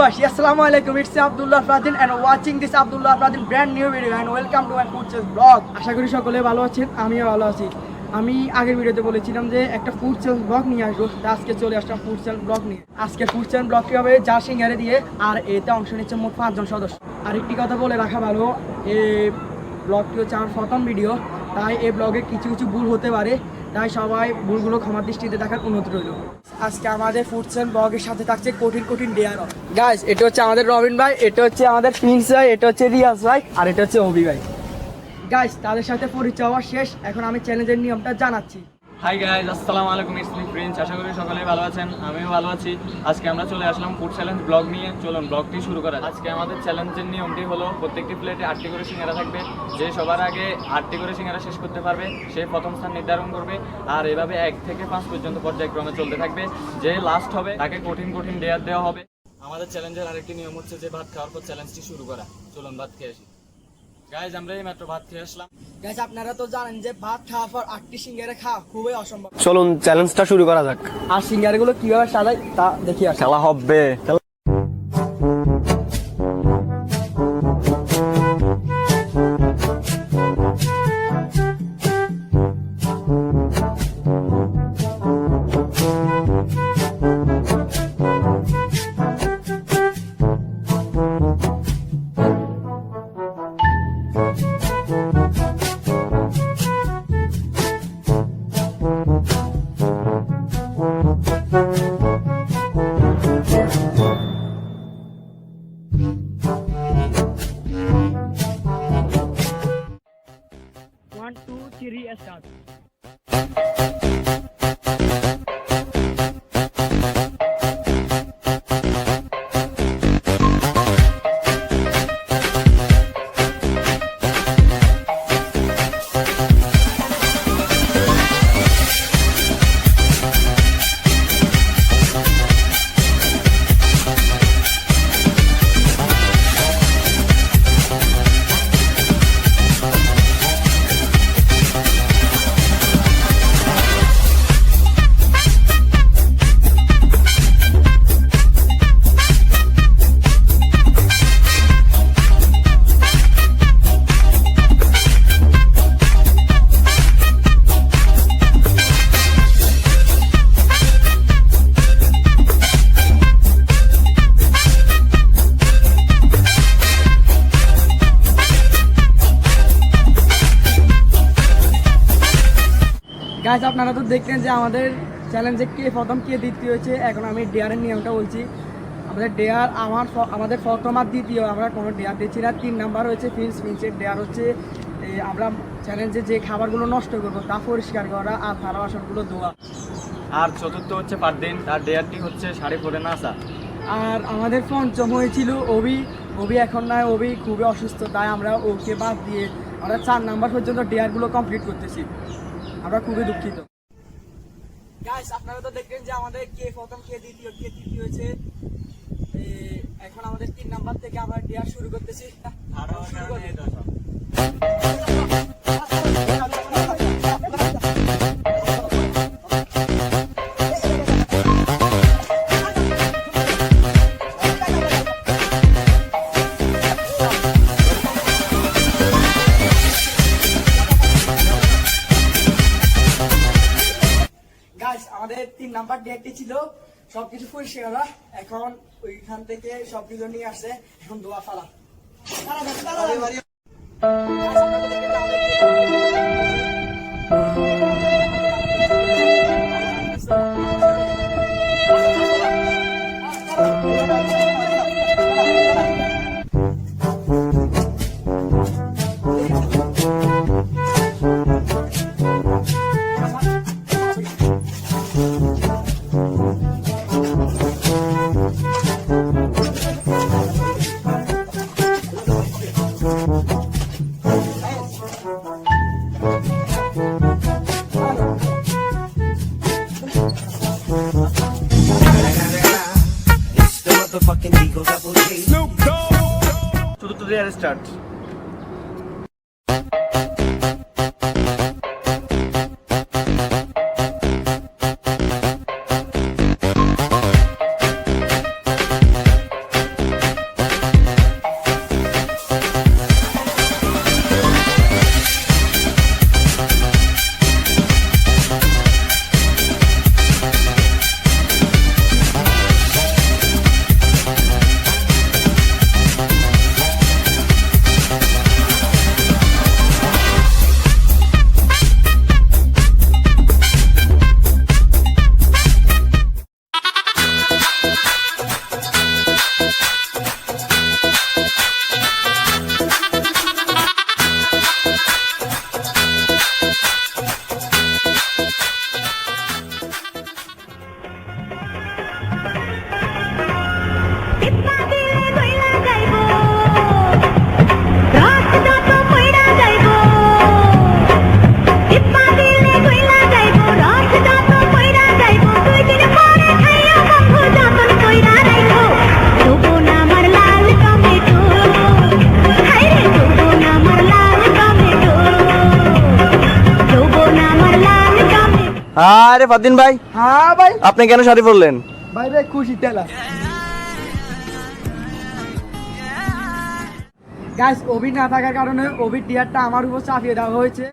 Bashi. Assalamu alaikum. It's Abdullah Fradin and watching this Abdullah Fradin brand new video and welcome to my food vlog. আশা করি সকলে ভালো আছেন, আমিও ভালো আছি আমি আগের ভিডিওতে বলেছিলাম যে একটা ফুড সেল ব্লগ নিয়ে আসব আজকে চলে আসলাম ফুড সেল ব্লগ নিয়ে আজকে ফুড সেল ব্লগটি হবে, যা সিঙ্গারে দিয়ে, আর এতে অংশ নিচ্ছে মোট পাঁচজন সদস্য আর একটি কথা বলে রাখা ভালো এই ব্লগটি হচ্ছে আমার প্রথম ভিডিও তাই এই ব্লগে কিছু কিছু ভুল হতে পারে তাই সবাই ভুলগুলো ক্ষমা দৃষ্টিতে দেখার উন্নত রইল। আজকে আমাদের ফুডস বগের ব্লগের সাথে থাকছে কঠিন কঠিন ডেয়ার গাইজ এটা হচ্ছে আমাদের রবিন ভাই এটা হচ্ছে আমাদের প্রিন্স ভাই এটা হচ্ছে রিয়াজ ভাই আর এটা হচ্ছে অভি ভাই। গাইজ তাদের সাথে পরিচয় হওয়া শেষ। এখন আমি চ্যালেঞ্জের নিয়মটা জানাচ্ছি। হাই গাইজ আসসালামু আলাইকুম ইটস মি প্রিন্স আশা করি সকলেই ভালো আছেন, আমিও ভালো আছি। আজকে আমরা চলে আসলাম ফুড চ্যালেঞ্জ ব্লগ নিয়ে। চলুন ব্লগটি শুরু করা আজকে আমাদের চ্যালেঞ্জের নিয়মটি হলো, প্রত্যেকটি প্লেটে আটটি করে সিঙ্গারা থাকবে। যে সবার আগে আটটি করে সিঙ্গারা শেষ করতে পারবে, সে প্রথম স্থান নির্ধারণ করবে। আর এভাবে এক থেকে পাঁচ পর্যন্ত পর্যায়ক্রমে চলতে থাকবে। যে লাস্ট হবে, তাকে কঠিন কঠিন ডেয়ার দেওয়া হবে। আমাদের চ্যালেঞ্জের আরেকটি নিয়ম হচ্ছে যে, ভাত খাওয়ার পর চ্যালেঞ্জটি শুরু করা। চলুন, ভাত খেয়ে আসি। গাইজ আমরা এই মাত্র ভাত খেয়ে আসলাম। গাইজ আপনারা তো জানেন যে ভাত খাওয়ার পর আটটি সিঙ্গারে খাওয়া খুবই অসম্ভব। চলুন চ্যালেঞ্জটা শুরু করা যাক। আর সিঙ্গারগুলো কীভাবে সাজাই তা দেখি আসা। খেলা হবে। গাইজ আপনারা তো দেখলেন যে আমাদের চ্যালেঞ্জে কে প্রথম কে দ্বিতীয় হয়েছে। এখন আমি ডেয়ারের নিয়মটা বলছি। আমাদের ডেয়ার আমার আমাদের প্রথম আর দ্বিতীয়। আমরা কোনো ডেয়ার দিচ্ছি না। তিন নাম্বার হচ্ছে ফিন্স ফিন্সের ডেয়ার হচ্ছে। আমরা চ্যালেঞ্জে যে খাবারগুলো নষ্ট করব তা পরিষ্কার করা আর থালা বাসনগুলো ধোয়া। আর চতুর্থ হচ্ছে পাঁচ দিন তার ডেয়ারটি হচ্ছে শাড়ি পরে না আসা আর আমাদের পঞ্চম হয়েছিল অভি। অভি এখন নয় অভি খুবই অসুস্থ তাই আমরা ওকে বাদ দিয়ে আমরা চার নাম্বার পর্যন্ত ডেয়ারগুলো কমপ্লিট করতেছি। আমরা খুবই দুঃখিত। গাইস আপনারা তো দেখবেন যে আমাদের কে প্রথম কে দ্বিতীয় কে তৃতীয় হয়েছে। এখন আমাদের তিন নাম্বার থেকে আমরা ডেয়ার শুরু করতেছি। শুরু করে ছিল সবকিছু পরিষ্কার করা এখন ওইখান থেকে সবকিছু নিয়ে আসছে এখন দোয়া ফালা Thank তাড়াতাড়ি। start. আপনারা দেখেন যে আমাদের চতুর্থ ডেয়ার স্টার্ট আরে ফাদিন ভাই। হ্যাঁ ভাই। আপনি কেন শাড়ি পরলেন? ভাই রে খুশি তেলা। গাইস অভি না থাকার কারণে অভির টিয়ারটা আমার উপর চাপিয়ে দেওয়া হয়েছে।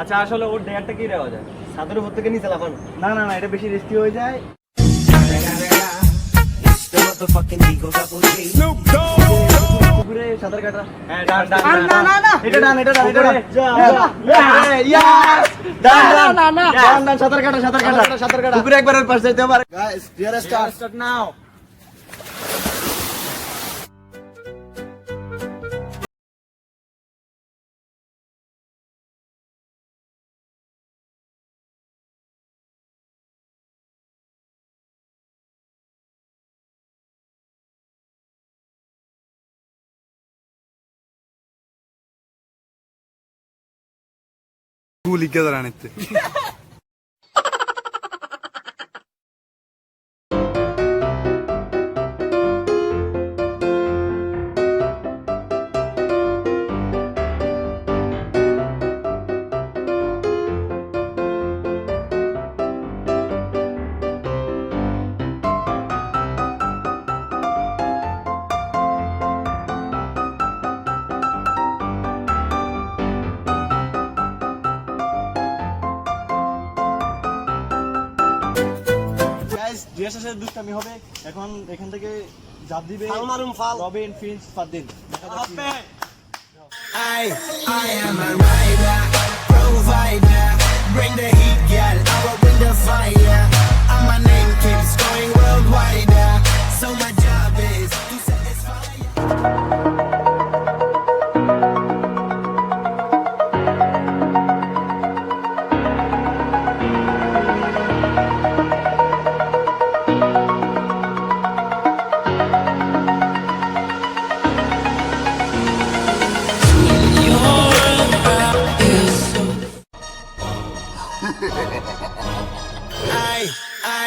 আচ্ছা আসলে ওর ডেয়ারটা কি দেওয়া যায় ছাদের উপর থেকে নিচে লাফানো। না না না এটা বেশি রিস্কি হয়ে যায়। পুকুরে সাঁতার কাটা হ্যাঁ ডান ডান আর না না না এটা ডান এটা ডান এটা ডান না, ইয়াস ডান না, ডান না, না। ডান ডান সাঁতার কাটা সাঁতার কাটা সাঁতার কাটা পুকুরে একবার ওর পাশে যেতে পারে guys dear star start now Publicidad de la neta. Guys শেষে দুষ্টামি হবে এখন এখান থেকে জাপ দিবে রবিন ফিন্স দেখা যাক I, I am a rider, provider. Bring the heat, girl. I will bring the fire. And my name keeps going worldwide. So my job is to satisfy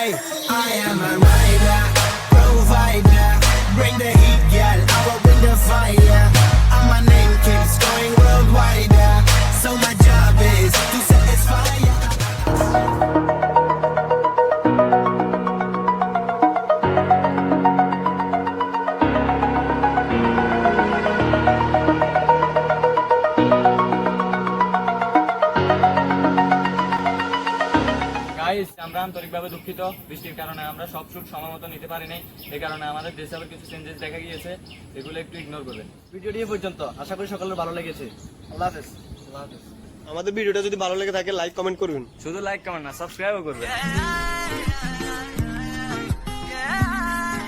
I, am a দুঃখিত। বৃষ্টির কারণে আমরা সব shoot সময় মতো নিতে পারি নাই এই কারণে আমাদের দেশে আবার কিছু চেঞ্জেস দেখা গিয়েছে। এগুলো একটু ইগনোর করবেন। ভিডিওটি পর্যন্ত। আশা করি সকলের ভালো লেগেছে। আল্লাহ হাফেজ। আমাদের ভিডিওটা যদি ভালো লেগে থাকে লাইক কমেন্ট করুন শুধু লাইক কমেন্ট না সাবস্ক্রাইবও করবেন।